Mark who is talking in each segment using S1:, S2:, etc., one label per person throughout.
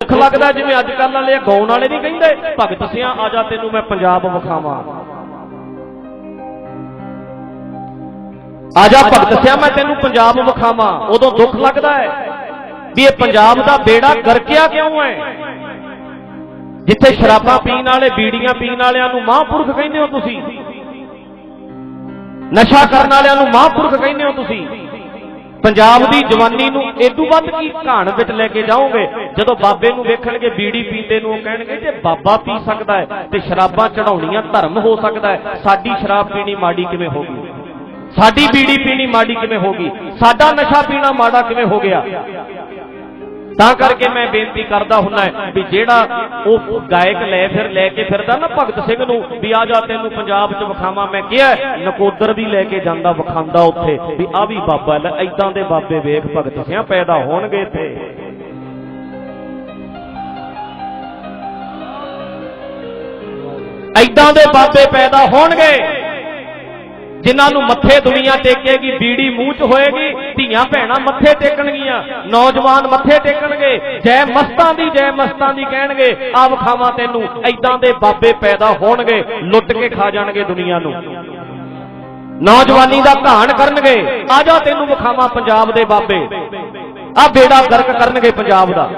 S1: ਦੁੱਖ ਲੱਗਦਾ ਜਿਵੇਂ ਅੱਜ ਕੱਲ੍ਹ ਵਾਲੇ ਗਾਉਣ ਵਾਲੇ ਨਹੀਂ ਕਹਿੰਦੇ, ਭਗਤ ਸਿਆਂ, ਆ ਜਾ ਤੈਨੂੰ ਮੈਂ ਪੰਜਾਬ ਵਿਖਾਵਾਂ। ਆ ਜਾ ਭਗਤ ਸਿਆਂ, ਮੈਂ ਤੈਨੂੰ ਪੰਜਾਬ ਵਿਖਾਵਾਂ। ਉਦੋਂ ਦੁੱਖ ਲੱਗਦਾ ਹੈ ਵੀ ਇਹ ਪੰਜਾਬ ਦਾ ਬੇੜਾ ਗਰਕਿਆ ਕਿਉਂ ਹੈ? ਜਿੱਥੇ ਸ਼ਰਾਬਾਂ ਪੀਣ ਵਾਲੇ, ਬੀੜੀਆਂ ਪੀਣ ਵਾਲਿਆਂ ਨੂੰ ਮਹਾਂਪੁਰਖ ਕਹਿੰਦੇ ਹੋ ਤੁਸੀਂ? ਨਸ਼ਾ ਕਰਨ ਵਾਲਿਆਂ ਨੂੰ ਮਹਾਂਪੁਰਖ ਕਹਿੰਦੇ ਹੋ ਤੁਸੀਂ? ਪੰਜਾਬ ਦੀ ਜਵਾਨੀ ਨੂੰ ਇਦੋਂ ਵੱਧ ਕੀ ਘਾਣ ਵਿੱਚ ਲੈ ਕੇ ਜਾਓਗੇ? ਜਦੋਂ ਬਾਬੇ ਨੂੰ ਵੇਖਣਗੇ, ਬੀੜੀ ਪੀਂਦੇ ਨੂੰ ਉਹ ਕਹਿਣਗੇ, ਜੇ ਬਾਬਾ ਪੀ ਸਕਦਾ ਹੈ, ਤੇ ਸ਼ਰਾਬਾਂ ਚੜਾਉਣੀਆਂ ਧਰਮ ਹੋ ਸਕਦਾ ਹੈ। ਸਾਡੀ ਸ਼ਰਾਬ ਪੀਣੀ ਮਾੜੀ ਕਿਵੇਂ ਹੋ ਗਈ? ਸਾਡੀ ਬੀੜੀ ਪੀਣੀ ਮਾੜੀ ਕਿਵੇਂ ਹੋ ਗਈ? ਸਾਡਾ ਨਸ਼ਾ ਪੀਣਾ ਮਾੜਾ ਕਿਵੇਂ ਹੋ ਗਿਆ? ਤਾਂ ਕਰਕੇ ਮੈਂ ਬੇਨਤੀ ਕਰਦਾ ਹੁੰਨਾ ਵੀ ਜਿਹੜਾ ਉਹ ਗਾਇਕ ਲੈ ਫਿਰ ਲੈ ਕੇ ਫਿਰਦਾ ਨਾ ਭਗਤ ਸਿੰਘ ਨੂੰ ਵੀ ਆ ਜਾ ਤੈਨੂੰ ਪੰਜਾਬ 'ਚ ਵਿਖਾਵਾਂ, ਮੈਂ ਕਿਹਾ ਨਕੋਦਰ ਵੀ ਲੈ ਕੇ ਜਾਂਦਾ ਵਿਖਾਉਂਦਾ ਉੱਥੇ, ਵੀ ਆ ਵੀ ਬਾਬਾ ਲੈ ਐਦਾਂ ਦੇ ਬਾਬੇ ਵੇਖ ਭਗਤ ਸਿੰਘ ਪੈਦਾ ਹੋਣਗੇ ਇੱਥੇ। ਐਦਾਂ ਦੇ ਬਾਬੇ ਪੈਦਾ ਹੋਣਗੇ। ਜਿਨ੍ਹਾਂ ਨੂੰ ਮੱਥੇ ਦੁਨੀਆ ਟੇਕੇਗੀ, ਬੀੜੀ ਮੂੰਹ 'ਚ ਹੋਏਗੀ, ਧੀਆਂ ਭੈਣਾਂ ਮੱਥੇ ਟੇਕਣਗੀਆਂ, ਨੌਜਵਾਨ ਮੱਥੇ ਟੇਕਣਗੇ, ਜੈ ਮਸਤਾਂ ਦੀ, ਜੈ ਮਸਤਾਂ ਦੀ ਕਹਿਣਗੇ ਆ ਵਿਖਾਵਾਂ ਤੈਨੂੰ ਐਦਾਂ ਦੇ ਬਾਬੇ ਪੈਦਾ ਹੋਣਗੇ, ਲੁੱਟ ਕੇ ਖਾ ਜਾਣਗੇ ਦੁਨੀਆ ਨੂੰ। ਨੌਜਵਾਨੀ ਦਾ ਘਾਣ ਕਰਨਗੇ, ਆ ਜਾ ਤੈਨੂੰ ਵਿਖਾਵਾਂ ਪੰਜਾਬ ਦੇ ਬਾਬੇ, ਆ ਬੇੜਾ ਗਰਕ ਕਰਨਗੇ ਪੰਜਾਬ ਦਾ।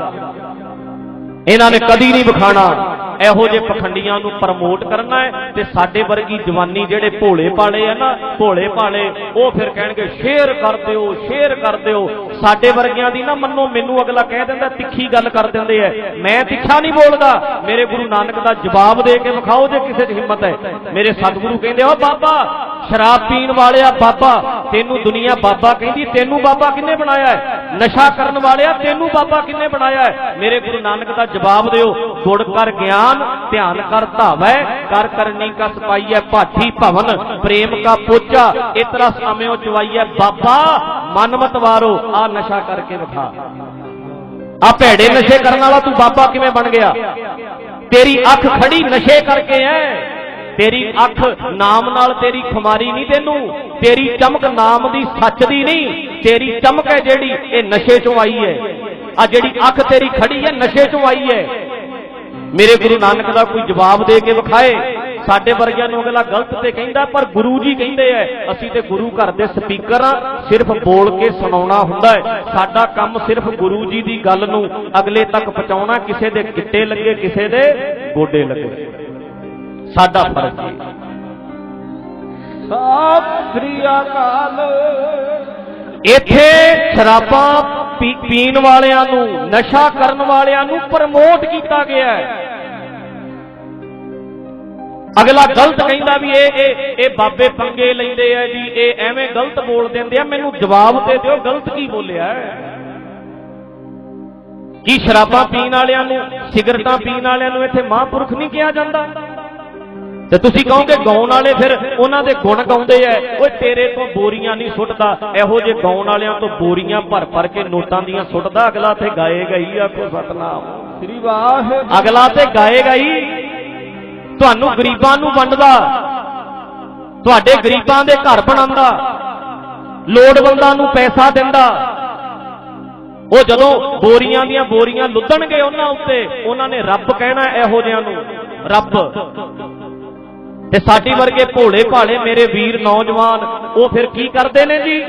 S1: ਇਹਨਾਂ ਨੇ ਕਦੀ ਨਹੀਂ ਵਿਖਾਣਾ। ਇਹੋ ਜਿਹੇ ਪਖੰਡੀਆਂ ਨੂੰ ਪ੍ਰਮੋਟ ਕਰਨਾ ਹੈ ਤੇ ਸਾਡੇ ਵਰਗੀ ਜਵਾਨੀ ਜਿਹੜੇ ਭੋਲੇ ਪਾਲੇ ਆ ਨਾ, ਭੋਲੇ ਪਾਲੇ ਉਹ ਫਿਰ ਕਹਿਣਗੇ, ਸ਼ੇਅਰ ਕਰ ਦਿਓ, ਸ਼ੇਅਰ ਕਰ ਦਿਓ। ਸਾਡੇ ਵਰਗਿਆਂ ਦੀ ਨਾ ਮੰਨੋ, ਮੈਨੂੰ ਅਗਲਾ ਕਹਿ ਦਿੰਦਾ, ਤਿੱਖੀ ਗੱਲ ਕਰ ਦਿੰਦੇ ਐ ਮੈਂ ਤਿੱਖਾ ਨਹੀਂ ਬੋਲਦਾ। ਮੇਰੇ ਗੁਰੂ ਨਾਨਕ ਦਾ ਜਵਾਬ ਦੇ ਕੇ ਵਿਖਾਓ ਜੇ ਕਿਸੇ 'ਚ ਹਿੰਮਤ ਹੈ। ਮੇਰੇ ਸਤਿਗੁਰੂ ਕਹਿੰਦੇ, ਓ ਬਾਬਾ ਸ਼ਰਾਬ ਪੀਣ ਵਾਲਿਆ ਬਾਬਾ, ਤੈਨੂੰ ਦੁਨੀਆ ਬਾਬਾ ਕਹਿੰਦੀ, ਤੈਨੂੰ ਬਾਬਾ ਕਿੰਨੇ ਬਣਾਇਆ ਹੈ? ਨਸ਼ਾ ਕਰਨ ਵਾਲਿਆ ਤੈਨੂੰ ਬਾਬਾ ਕਿੰਨੇ ਬਣਾਇਆ ਹੈ? ਮੇਰੇ ਗੁਰੂ ਨਾਨਕ ਦਾ ਜਵਾਬ ਦਿਓ, ਗੁੜ ਕਰ ਗਿਆਨ, ਧਿਆਨ ਕਰ ਧਾਵੈ, ਕਰ ਕਰਨੀ ਕਾ ਸਪਾਈਐ ਭਾਠੀ ਭਵਨ, ਪ੍ਰੇਮ ਕਾ ਪੋਚਾ ਇਤਰਾ ਸਾਮਿਓ ਚਵਾਈਐ ਬਾਬਾ ਮਨਮਤ ਵਾਰੋ, ਆ ਨਸ਼ਾ ਕਰਕੇ ਵਿਖਾ। ਆ ਭੈੜੇ ਨਸ਼ੇ ਕਰਨ ਵਾਲਾ ਤੂੰ ਬਾਬਾ ਕਿਵੇਂ ਬਣ ਗਿਆ? ਤੇਰੀ ਅੱਖ ਖੜੀ ਨਸ਼ੇ ਕਰਕੇ ਐ ਤੇਰੀ ਅੱਖ ਨਾਮ ਨਾਲ ਤੇਰੀ ਖੁਮਾਰੀ ਨਹੀਂ ਤੈਨੂੰ। ਤੇਰੀ ਚਮਕ ਨਾਮ ਦੀ ਸੱਚ ਦੀ ਨਹੀਂ। ਤੇਰੀ ਚਮਕ ਹੈ ਜਿਹੜੀ ਇਹ ਨਸ਼ੇ ਚੋਂ ਆਈ ਹੈ। ਆ ਜਿਹੜੀ ਅੱਖ ਤੇਰੀ ਖੜੀ ਹੈ, ਨਸ਼ੇ ਚੋਂ ਆਈ ਹੈ। ਮੇਰੇ ਗੁਰੂ ਨਾਨਕ ਦਾ ਕੋਈ ਜਵਾਬ ਦੇ ਕੇ ਵਿਖਾਏ। ਸਾਡੇ ਵਰਗਿਆਂ ਨੂੰ ਅਗਲਾ ਗਲਤ ਤੇ ਕਹਿੰਦਾ, ਪਰ ਗੁਰੂ ਜੀ ਕਹਿੰਦੇ ਐ, ਅਸੀਂ ਤੇ ਗੁਰੂ ਘਰ ਦੇ ਸਪੀਕਰ ਆ, ਸਿਰਫ ਬੋਲ ਕੇ ਸੁਣਾਉਣਾ ਹੁੰਦਾ ਹੈ ਸਾਡਾ ਕੰਮ ਸਿਰਫ ਗੁਰੂ ਜੀ ਦੀ ਗੱਲ ਨੂੰ ਅਗਲੇ ਤੱਕ ਪਹੁੰਚਾਉਣਾ, ਕਿਸੇ ਦੇ ਗਿੱਟੇ ਲੱਗੇ, ਕਿਸੇ ਦੇ ਗੋਡੇ ਲੱਗੇ। ਸਾਡਾ ਫਰਜ਼ ਹੈ।
S2: ਸਤਿ ਸ੍ਰੀ ਅਕਾਲ।
S1: ਇੱਥੇ ਸ਼ਰਾਬਾਂ ਪੀਣ ਵਾਲਿਆਂ ਨੂੰ ਨਸ਼ਾ ਕਰਨ ਵਾਲਿਆਂ ਨੂੰ ਪ੍ਰਮੋਟ ਕੀਤਾ ਗਿਆ ਹੈ। ਅਗਲਾ ਗਲਤ ਕਹਿੰਦਾ ਵੀ ਇਹ ਇਹ ਇਹ ਬਾਬੇ ਪੰਗੇ ਲੈਂਦੇ ਆ ਜੀ ਇਹ ਐਵੇਂ ਗਲਤ ਬੋਲ ਦਿੰਦੇ ਆ ਮੈਨੂੰ ਜਵਾਬ ਦੇ ਦਿਓ ਗਲਤ ਕੀ ਬੋਲਿਆ ਹੈ? ਕੀ ਸ਼ਰਾਬਾਂ ਪੀਣ ਵਾਲਿਆਂ ਨੂੰ ਸਿਗਰਟਾਂ ਪੀਣ ਵਾਲਿਆਂ ਨੂੰ ਇੱਥੇ ਮਹਾਂਪੁਰਖ ਨਹੀਂ ਕਿਹਾ ਜਾਂਦਾ? ਤੇ ਤੁਸੀਂ ਕਹੋਗੇ ਗਾਉਣ ਵਾਲੇ ਫਿਰ ਉਹਨਾਂ ਦੇ ਗੁਣ ਗਾਉਂਦੇ ਐ। ਓਏ ਤੇਰੇ ਤੋਂ ਬੋਰੀਆਂ ਨਹੀਂ ਸੁੱਟਦਾ। ਇਹੋ ਜਿਹੇ ਗਾਉਣ ਵਾਲਿਆਂ ਤੋਂ ਬੋਰੀਆਂ ਭਰ ਭਰ ਕੇ ਨੋਟਾਂ ਦੀਆਂ ਸੁੱਟਦਾ। ਅਗਲਾ ਤੇ ਗਾਏਗਾ ਹੀ ਆਖੋ ਸਤਨਾਮ।
S2: ਸ੍ਰੀ ਵਾਹਿਗੁਰੂ।
S1: ਅਗਲਾ ਤੇ ਗਾਏਗਾ ਹੀ ਤੁਹਾਨੂੰ ਗਰੀਬਾਂ ਨੂੰ ਵੰਡਦਾ। ਤੁਹਾਡੇ ਗਰੀਬਾਂ ਦੇ ਘਰ ਬਣਾਉਂਦਾ। ਲੋੜਵੰਦਾਂ ਨੂੰ ਪੈਸਾ ਦਿੰਦਾ। ਉਹ ਜਦੋਂ ਬੋਰੀਆਂ ਦੀਆਂ ਬੋਰੀਆਂ ਲੁੱਦਣਗੇ ਉਹਨਾਂ ਉੱਤੇ ਉਹਨਾਂ ਨੇ ਰੱਬ ਕਹਿਣਾ ਇਹੋ ਜਿਹਿਆਂ ਨੂੰ ਰੱਬ। ਤੇ ਸਾਡੀ ਵਰਗੇ ਭੋਲੇ ਭਾਲੇ ਮੇਰੇ ਵੀਰ ਨੌਜਵਾਨ, ਉਹ ਫਿਰ ਕੀ ਕਰਦੇ ਨੇ ਜੀ?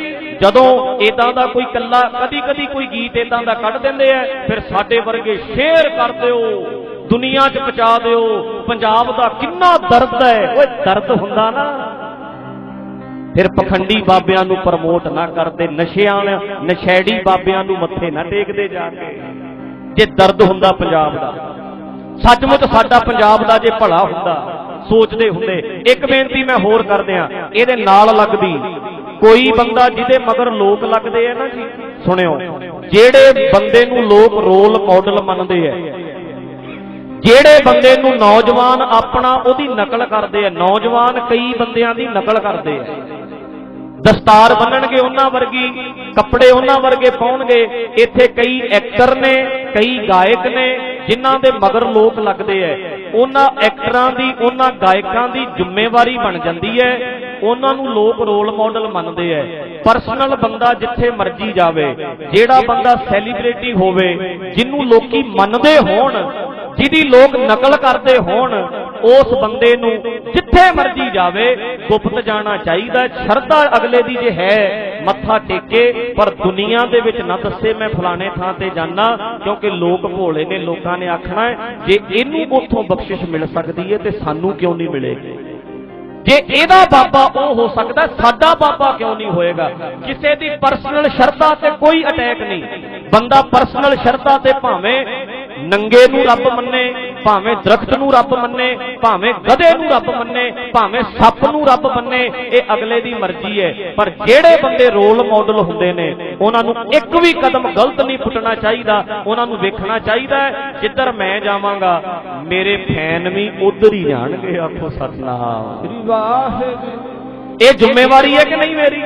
S1: ਜਦੋਂ ਇਦਾਂ ਦਾ ਕੋਈ ਕੱਲਾ ਕਦੀ ਕਦੀ ਕੋਈ ਗੀਤ ਇਦਾਂ ਦਾ ਕੱਢ ਦਿੰਦੇ ਆ, ਫਿਰ ਸਾਡੇ ਵਰਗੇ ਸ਼ੇਅਰ ਕਰ ਦਿਓ, ਦੁਨੀਆ 'ਚ ਪਹੁੰਚਾ ਦਿਓ, ਪੰਜਾਬ ਦਾ ਕਿੰਨਾ ਦਰਦ ਹੈ। ਓਏ, ਦਰਦ ਹੁੰਦਾ ਨਾ। ਫਿਰ ਪਖੰਡੀ ਬਾਬਿਆਂ ਨੂੰ ਪ੍ਰਮੋਟ ਨਾ ਕਰਦੇ, ਨਸ਼ਿਆਂ ਨਸ਼ੈੜੀ ਬਾਬਿਆਂ ਨੂੰ ਮੱਥੇ ਨਾ ਟੇਕਦੇ ਜਾ ਕੇ ਜੇ ਦਰਦ ਹੁੰਦਾ ਪੰਜਾਬ ਦਾ, ਸੱਚਮੁੱਚ ਸਾਡਾ ਪੰਜਾਬ ਦਾ ਜੇ ਭਲਾ ਹੁੰਦਾ ਸੋਚਦੇ ਹੁੰਦੇ। ਇੱਕ ਬੇਨਤੀ ਮੈਂ ਹੋਰ ਕਰਦਿਆਂ ਇਹਦੇ ਨਾਲ ਲੱਗਦੀ, ਕੋਈ ਬੰਦਾ ਜਿਹਦੇ ਮਗਰ ਲੋਕ ਲੱਗਦੇ ਆ ਨਾ ਜੀ, ਸੁਣਿਓ, ਜਿਹੜੇ ਬੰਦੇ ਨੂੰ ਲੋਕ ਰੋਲ ਮਾਡਲ ਮੰਨਦੇ ਆ, ਜਿਹੜੇ ਬੰਦੇ ਨੂੰ ਨੌਜਵਾਨ ਆਪਣਾ ਉਹਦੀ ਨਕਲ ਕਰਦੇ ਆ, ਨੌਜਵਾਨ ਕਈ ਬੰਦਿਆਂ ਦੀ ਨਕਲ ਕਰਦੇ ਆ। ਦਸਤਾਰ ਬੰਨਣਗੇ ਉਹਨਾਂ ਵਰਗੀ, ਕੱਪੜੇ ਉਹਨਾਂ ਵਰਗੇ ਪਾਉਣਗੇ, ਇੱਥੇ ਕਈ ਐਕਟਰ ਨੇ, ਕਈ ਗਾਇਕ ਨੇ, ਜਿਨ੍ਹਾਂ ਦੇ ਮਗਰ ਲੋਕ ਲੱਗਦੇ ਐ ਉਹਨਾਂ ਐਕਟਰਾਂ ਦੀ, ਉਹਨਾਂ ਗਾਇਕਾਂ ਦੀ ਜ਼ਿੰਮੇਵਾਰੀ ਬਣ ਜਾਂਦੀ ਹੈ। ਉਹਨਾਂ ਨੂੰ ਲੋਕ ਰੋਲ ਮਾਡਲ ਮੰਨਦੇ ਐ ਪਰਸਨਲ ਬੰਦਾ ਜਿੱਥੇ ਮਰਜ਼ੀ ਜਾਵੇ, ਜਿਹੜਾ ਬੰਦਾ ਸੈਲੀਬ੍ਰਿਟੀ ਹੋਵੇ, ਜਿਹਨੂੰ ਲੋਕੀ ਮੰਨਦੇ ਹੋਣ, ਜਿਹਦੀ ਲੋਕ ਨਕਲ ਕਰਦੇ ਹੋਣ ਉਸ ਬੰਦੇ ਨੂੰ ਜਿੱਥੇ ਮਰਜ਼ੀ ਜਾਵੇ, ਗੁਪਤ ਜਾਣਾ ਚਾਹੀਦਾ ਸ਼ਰਧਾ ਅਗਲੇ ਦੀ ਜੇ ਹੈ, ਮੱਥਾ ਟੇਕੇ ਪਰ ਦੁਨੀਆ ਦੇ ਵਿੱਚ ਨਾ ਦੱਸੇ ਮੈਂ ਫਲਾਣੇ ਥਾਂ ਤੇ ਜਾਣਾ ਕਿਉਂਕਿ ਲੋਕ ਭੋਲੇ ਨੇ, ਲੋਕਾਂ ਨੇ ਆਖਣਾ ਜੇ ਇਹਨੂੰ ਉੱਥੋਂ ਬਖਸ਼ਿਸ਼ ਮਿਲ ਸਕਦੀ ਹੈ, ਤੇ ਸਾਨੂੰ ਕਿਉਂ ਨਹੀਂ ਮਿਲੇਗੀ? ਜੇ ਇਹਦਾ ਬਾਬਾ ਉਹ ਹੋ ਸਕਦਾ, ਸਾਡਾ ਬਾਬਾ ਕਿਉਂ ਨਹੀਂ ਹੋਏਗਾ? ਕਿਸੇ ਦੀ ਪਰਸਨਲ ਸ਼ਰਧਾ ਤੇ ਕੋਈ ਅਟੈਕ ਨਹੀਂ। ਬੰਦਾ ਪਰਸਨਲ ਸ਼ਰਧਾ ਤੇ ਭਾਵੇਂ ਨੰਗੇ ਨੂੰ ਰੱਬ ਮੰਨੇ ਭਾਵੇਂ ਦਰਖਤ ਨੂੰ ਰੱਬ ਮੰਨੇ ਭਾਵੇਂ ਗਧੇ ਨੂੰ ਰੱਬ ਮੰਨੇ ਭਾਵੇਂ ਸੱਪ ਨੂੰ ਰੱਬ ਮੰਨੇ ਇਹ ਅਗਲੇ ਦੀ ਮਰਜ਼ੀ ਹੈ। ਪਰ ਜਿਹੜੇ ਬੰਦੇ ਰੋਲ ਮਾਡਲ ਹੁੰਦੇ ਨੇ ਉਹਨਾਂ ਨੂੰ ਇੱਕ ਵੀ ਕਦਮ ਗਲਤ ਨਹੀਂ ਪੁੱਟਣਾ ਚਾਹੀਦਾ। ਉਹਨਾਂ ਨੂੰ ਵੇਖਣਾ ਚਾਹੀਦਾ ਜਿੱਧਰ ਮੈਂ ਜਾਵਾਂਗਾ ਮੇਰੇ ਫੈਨ ਵੀ ਉਧਰ ਹੀ ਜਾਣਗੇ। ਆਖੋ ਸਤਨਾਮ।
S2: ਸ੍ਰੀ ਵਾਹਿਗੁਰੂ।
S1: ਇਹ ਜ਼ਿੰਮੇਵਾਰੀ ਹੈ ਕਿ ਨਹੀਂ ਮੇਰੀ?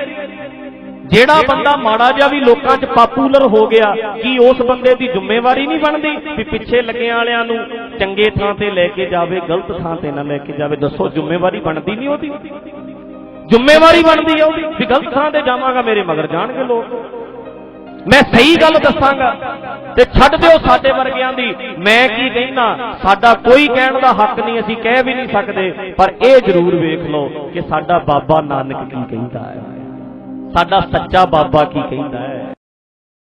S1: ਜਿਹੜਾ ਬੰਦਾ ਮਾੜਾ ਜਿਹਾ ਵੀ ਲੋਕਾਂ 'ਚ ਪਾਪੂਲਰ ਹੋ ਗਿਆ, ਕੀ ਉਸ ਬੰਦੇ ਦੀ ਜ਼ਿੰਮੇਵਾਰੀ ਨਹੀਂ ਬਣਦੀ? ਵੀ ਪਿੱਛੇ ਲੱਗਿਆਂ ਵਾਲਿਆਂ ਨੂੰ ਚੰਗੇ ਥਾਂ ਤੇ ਲੈ ਕੇ ਜਾਵੇ, ਗਲਤ ਥਾਂ ਤੇ ਨਾ ਲੈ ਕੇ ਜਾਵੇ, ਦੱਸੋ ਜ਼ਿੰਮੇਵਾਰੀ ਬਣਦੀ ਨਹੀਂ ਉਹਦੀ? ਜ਼ਿੰਮੇਵਾਰੀ ਬਣਦੀ ਹੈ ਉਹਦੀ, ਵੀ ਗਲਤ ਥਾਂ ਤੇ ਜਾਵਾਂਗਾ ਮੇਰੇ ਮਗਰ, ਜਾਣਗੇ ਲੋਕ। ਮੈਂ ਸਹੀ ਗੱਲ ਦੱਸਾਂਗਾ ਤੇ ਛੱਡ ਦਿਓ ਸਾਡੇ ਵਰਗਿਆਂ ਦੀ। ਮੈਂ ਕੀ ਕਹਿਣਾ ਸਾਡਾ ਕੋਈ ਕਹਿਣ ਦਾ ਹੱਕ ਨਹੀਂ, ਅਸੀਂ ਕਹਿ ਵੀ ਨਹੀਂ ਸਕਦੇ, ਪਰ ਇਹ ਜ਼ਰੂਰ ਵੇਖ ਲਓ ਕਿ ਸਾਡਾ ਬਾਬਾ ਨਾਨਕ ਕੀ ਕਹਿੰਦਾ ਹੈ। ਸਾਡਾ ਸੱਚਾ ਬਾਬਾ ਕੀ ਕਹਿੰਦਾ ਹੈ?